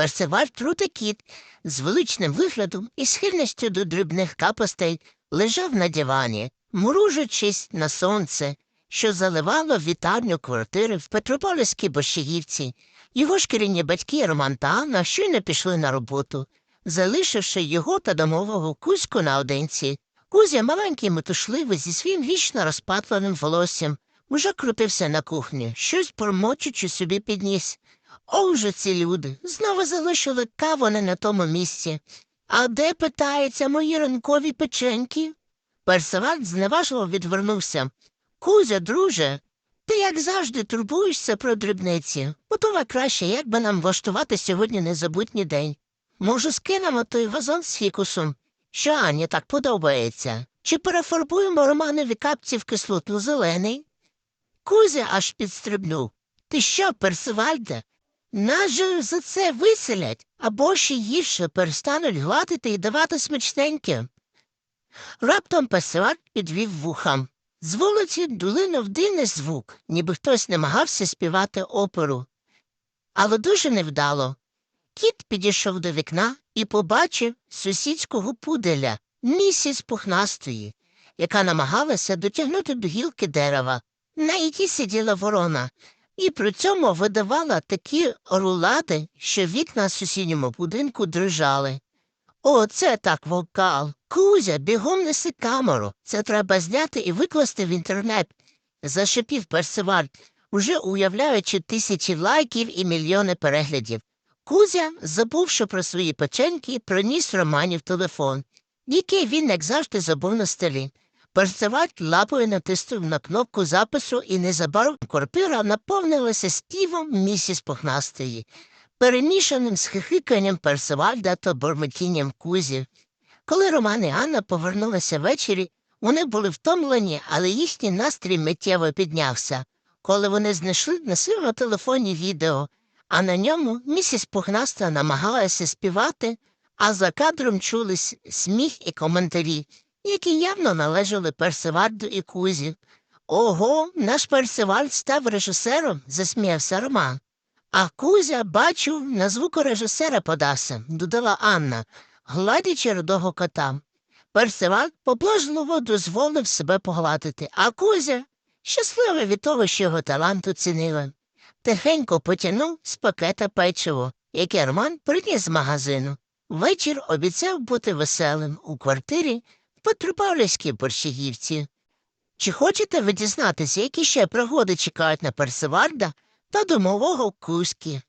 Персиваль Трутикіт з величним виглядом і схильністю до дрібних капостей лежав на дивані, мружачись на сонце, що заливало вітальню квартири в Петропольській Борщагівці. Його шкіряні батьки Роман та Анна щойно пішли на роботу, залишивши його та домового Кузьку наодинці. Кузя, маленький метушливий, зі своїм вічно розпатленим волоссям, уже крутився на кухні, щось промочучи собі підніс. О, ці люди знову залишили каву не на тому місці. А де, питається, мої ранкові печеньки? Персиваль зневажливо відвернувся. Кузя, друже, ти як завжди турбуєшся про дрібниці. Готова краще, як би нам влаштувати сьогодні незабутній день. Може, скинемо той вазон з фікусом, що Ані так подобається. Чи перефарбуємо Романові капці в кислотно зелений? Кузя аж підстрибнув. Ти що, Персивальде? Нас же за це виселять, або ще гірше перестануть гладити і давати смачненьке. Раптом Персиваль підвів вухам. З вулиці долинув дивний звук, ніби хтось намагався співати оперу. Але дуже невдало. Кіт підійшов до вікна і побачив сусідського пуделя, місіс пухнастої, яка намагалася дотягнути до гілки дерева, на якій сиділа ворона, і при цьому видавала такі рулади, що вікна в сусідньому будинку дрижали. О, це так вокал. Кузя, бігом неси камеру. Це треба зняти і викласти в інтернет. Зашипів Персиваль, уже уявляючи тисячі лайків і мільйони переглядів. Кузя, забувши про свої печеньки, приніс Романів телефон, який він, як завжди, забув на столі. Персиваль лапою натиснув на кнопку запису, і незабаром квартира наповнилася співом місіс Пухнастої перемішаним з хихиканням Персивальда та бурмотінням кузі. Коли Роман і Анна повернулися ввечері, вони були втомлені, але їхній настрій миттєво піднявся. Коли вони знайшли на своєму телефоні відео, а на ньому місіс Пухнаста намагалася співати, а за кадром чулись сміх і коментарі, які явно належали Персивальду і Кузі. Ого, наш Персивальд став режисером, засміявся Роман. А Кузя, бачу, на звукорежисера подався, додала Анна, гладячи рудого кота. Персиваль поблажливо дозволив себе погладити, а Кузя щасливий від того, що його талант оцінили. Тихенько потягнув з пакета печиво, яке Роман приніс з магазину. Вечір обіцяв бути веселим у квартирі в Борщагівці. Чи хочете ви дізнатися, які ще пригоди чекають на Персивальда та домового Кузьки?